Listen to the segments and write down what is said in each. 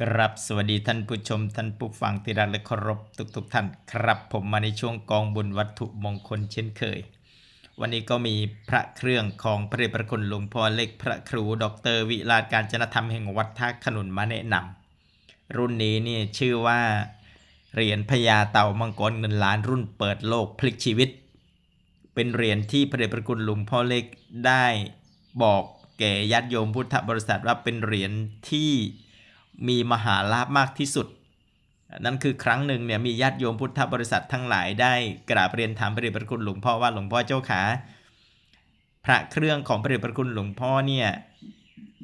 ครับสวัสดีท่านผู้ชมท่านผู้ฟังที่รักและเคารพทุกๆทท่านครับผมมาในช่วงกองบุญวัตถุมงคลเช่นเคย วันนี้ก็มีพระเครื่องของพระเดชพระคุณหลวงพ่อเล็กพระครูดร วิราชการจนธรรมแห่งวัดท่าขนุนมาแนะนำรุ่นนี้นี่ชื่อว่าเหรียญพญาเต่ามังกรเงินล้านรุ่นเปิดโลกพลิกชีวิต เป็นเหรียญที่พระเดชพระคุณหลวงพ่อเล็กได้บอกแก่ญาติโยมพุทธบริษัทว่าเป็นเหรียญที่ มีมหาลาภมากที่สุด นั่นคือครั้งหนึ่งเนี่ยมีญาติโยมพุทธบริษัททั้งหลายได้กราบเรียนถามพระเดชพระคุณหลวงพ่อว่าหลวงพ่อเจ้าขาพระเครื่องของพระเดชพระคุณหลวงพ่อเนี่ย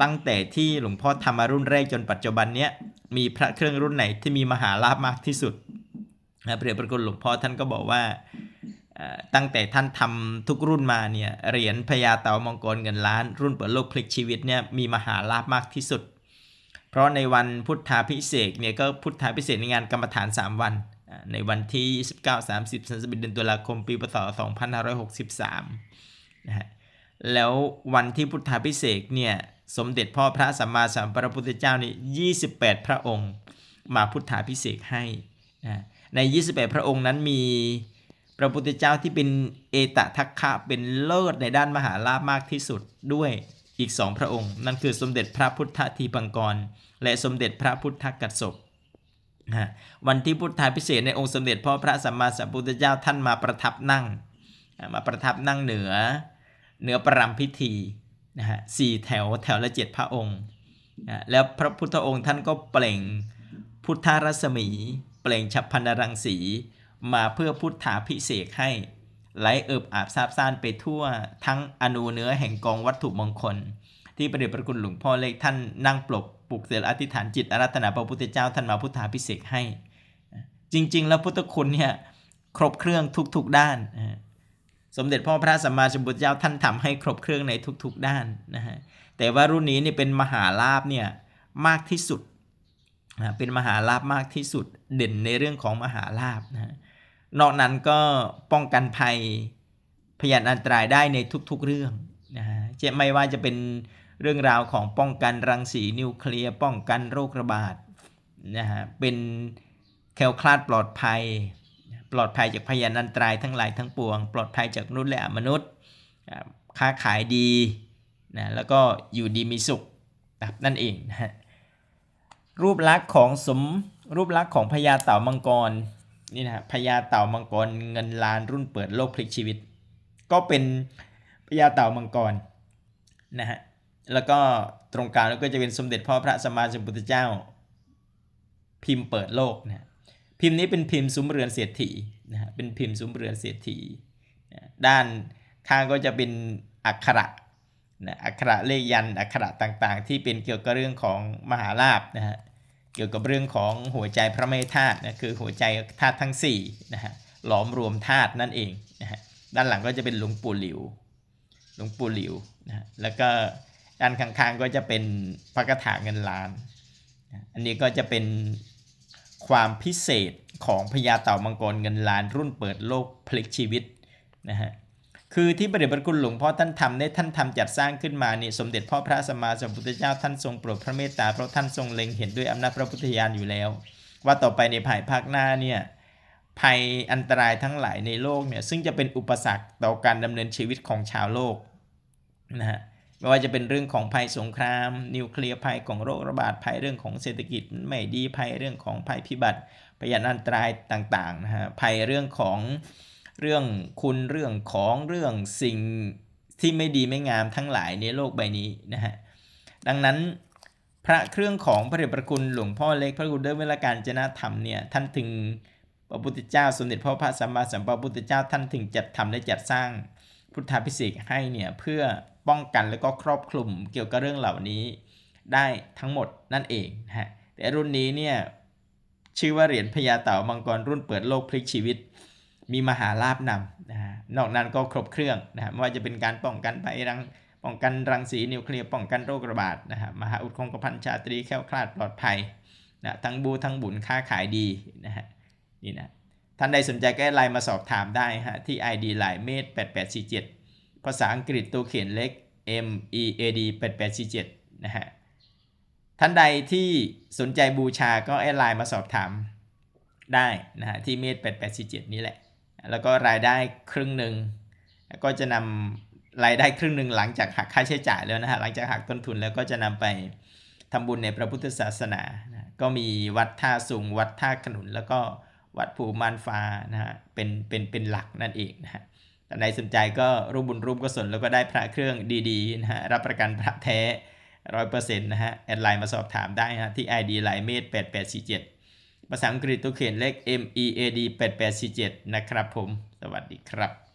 ตั้งแต่ที่หลวงพ่อทำมารุ่นแรกจนปัจจุบันเนี้ยมีพระเครื่องรุ่นไหนที่มีมหาลาภมากที่สุดพระเดชพระคุณหลวงพ่อท่านก็บอกว่าตั้งแต่ท่านทำทุกรุ่นมาเนี่ยเหรียญพญาเต่ามังกรเงินล้าน รุ่นเปิดโลกพลิกชีวิตเนี่ยมีมหาลาภมากที่สุด เพราะในวันพุทธาพิเศษเนี่ยก็พุทธาพิเศษในงานกรรมฐาน 3 วัน ในวันที่ 29 30 31เดือนตุลาคมปีพศ2563นะฮะแล้ววันที่พุทธาพิเศษเนี่ยสมเด็จพ่อพระสัมมาสัมพุทธเจ้านี่28 พระองค์มาพุทธาพิเศษให้นะใน 28 พระองค์นั้นมีพระพุทธเจ้าที่เป็นเอตทัคคะเป็นเลิศในด้านมหาลาภมากที่สุดด้วย อีกสองพระองค์ นั่นคือสมเด็จพระพุทธทีปังกร และสมเด็จพระพุทธกัสสปวันที่พุทธาพิเศษในองค์สมเด็จพ่อพระสัมมาสัมพุทธเจ้าท่านมาประทับนั่ง มาประทับนั่งเหนือเหนือประรำพิธีนะฮะสี่แถวแถวละเจ็ดพระองค์แล้วพระพุทธองค์ท่านก็เปล่งพุทธรัศมี เปล่งฉับพันรังสีมาเพื่อพุทธาพิเศษให้ ไหลเอิบอาบซาบซ่านไปทั่วทั้งอนูเนื้อแห่งกองวัตถุมงคล ที่ประเดชพระคุณหลวงพ่อเล็กท่านนั่งปลกปลุกเสกอธิษฐานจิตอารัตนาพระพุทธเจ้าท่านมาพุทธาพิเศษให้ จริง ๆ แล้วพุทธคุณเนี่ยครบเครื่องทุกๆด้าน สมเด็จพ่อพระสัมมาสัมพุทธเจ้าท่านทำให้ครบเครื่องในทุกๆด้านนะฮะแต่ว่ารุ่นนี้นี่เป็นมหาลาภเนี่ยมากที่สุดนะเป็นมหาลาภมากที่สุดเด่นในเรื่องของมหาลาภ นอกนั้นก็ป้องกันภัยพยานอันตรายได้ในทุกๆเรื่องนะฮะจะไม่ว่าจะเป็นเรื่องราวของป้องกันรังสีนิวเคลียร์ป้องกันโรคระบาดนะฮะเป็นแคลคลาดปลอดภัย ปลอดภัยจากพยานอันตรายทั้งหลายทั้งปวง ปลอดภัยจากมนุษย์และอมนุษย์ ค้าขายดีนะแล้วก็อยู่ดีมีสุขนะครับนั่นเองนะฮะรูปลักษณ์ของสมรูปลักษณ์ของพญาเต่ามังกร นี่นะฮะพญาเต่ามังกรเงินล้านรุ่นเปิดโลกพลิกชีวิต ก็เป็นพญาเต่ามังกรนะฮะแล้วก็ตรงกลางก็จะเป็นสมเด็จพ่อพระสัมมาสัมพุทธเจ้า พิมพ์เปิดโลกนะพิมพ์นี้เป็นพิมพ์ซุ้มเรือนเศรษฐีนะฮะเป็นพิมพ์ซุ้มเรือนเศรษฐีนะด้านข้างก็จะเป็นอักขระนะอักขระเลขยันอักขระต่างๆ ที่เป็นเกี่ยวกับเรื่องของมหาลาภนะฮะ เกี่ยวกับเรื่องของหัวใจพระเมธาตุนะคือหัวใจธาตุทั้ง4นะฮะหลอมรวมธาตุนั่นเองนะฮะด้านหลังก็จะเป็นหลวงปู่หลิวหลวงปู่หลิวนะฮะแล้วก็ด้านข้างๆก็จะเป็นพระคาถาเงินล้านนะอันนี้ก็จะเป็นความพิเศษของพญาเต่ามังกรเงินล้านรุ่นเปิดโลกพลิกชีวิตนะฮะ คือที่ประเดชพระคุณหลวงพ่อท่านทำได้ท่านทำจัดสร้างขึ้นมาเนี่ยสมเด็จพ่อพระสัมมาสัมพุทธเจ้าท่านทรงโปรดพระเมตตาเพราะท่านทรงเล็งเห็นด้วยอำนาจพระพุทธญาณอยู่แล้ว ว่าต่อไปในภายภาคหน้าเนี่ยภัยอันตรายทั้งหลายในโลกเนี่ยซึ่งจะเป็นอุปสรรคต่อการดำเนินชีวิตของชาวโลกนะฮะไม่ว่าจะเป็นเรื่องของภัยสงคราม นิวเคลียร์ภัยของโรคระบาดภัยเรื่องของเศรษฐกิจไม่ดีภัยเรื่องของภัยพิบัติพยานอันตรายต่างๆนะฮะภัยเรื่องของ เรื่องคุณเรื่องของเรื่องสิ่งที่ไม่ดีไม่งามทั้งหลายในโลกใบนี้นะฮะดังนั้นพระเครื่องของพระเดชพระคุณหลวงพ่อเล็กพระคุณเดิมเวลาการจนะธรรมเนี่ยท่านถึงพระพุทธเจ้าสมเด็จพระพระสัมมาสัมพุทธเจ้าท่านถึงจัดทำและจัดสร้างพุทธาพิเศษกให้เนี่ยเพื่อป้องกันและก็ครอบคลุมเกี่ยวกับเรื่องเหล่านี้ได้ทั้งหมดนั่นเองนะฮะแต่รุ่นนี้เนี่ยชื่อว่าเหรียญพญาเต่ามังกรรุ่นเปิดโลกพลิกชีวิต มีมหาลาภนำนะฮะนอกนั้นก็ครบเครื่องนะฮะไม่ว่าจะเป็นการป้องกันภัยรังป้องกันรังสีนิวเคลียร์ป้องกันโรคระบาดนะฮะมหาอุดคงกพันชาตรีแค้วคลาดปลอดภัยนะทั้งบูทั้งบุญค้าขายดีนะฮะนี่นะท่านใดสนใจก็ไลน์มาสอบถามได้ฮะที่ ID ไลน์เมด8847 ภาษาอังกฤษตัวเขียนเล็ก M E A D 8847นะฮะท่านใดที่สนใจบูชาก็แอดไลน์มาสอบถามได้นะฮะที่เมธ8847 นี้แหละ แล้วก็รายได้ครึ่งหนึ่งก็จะนำรายได้ครึ่งหนึ่งหลังจากหักค่าใช้จ่ายแล้วนะฮะหลังจากหักต้นทุนแล้วก็จะนำไปทำบุญในพระพุทธศาสนานะก็มีวัดท่าสุงวัดท่าขนุน แล้วก็วัดภูมานฟ้านะฮะเป็นเป็นเป็นหลักนั่นเองนะฮะแต่ใครสนใจก็ร่วมบุญร่วมกุศลแล้วก็ได้พระเครื่องดีๆนะฮะรับประกันพระแท้ร้อยเปอร์เซ็นต์นะฮะแอดไลน์มาสอบถามได้นะฮะที่ ID ไลน์เมธ8847 ภาษาอังกฤษตัวเขียนเลข M E A D 8847 นะครับผม สวัสดีครับ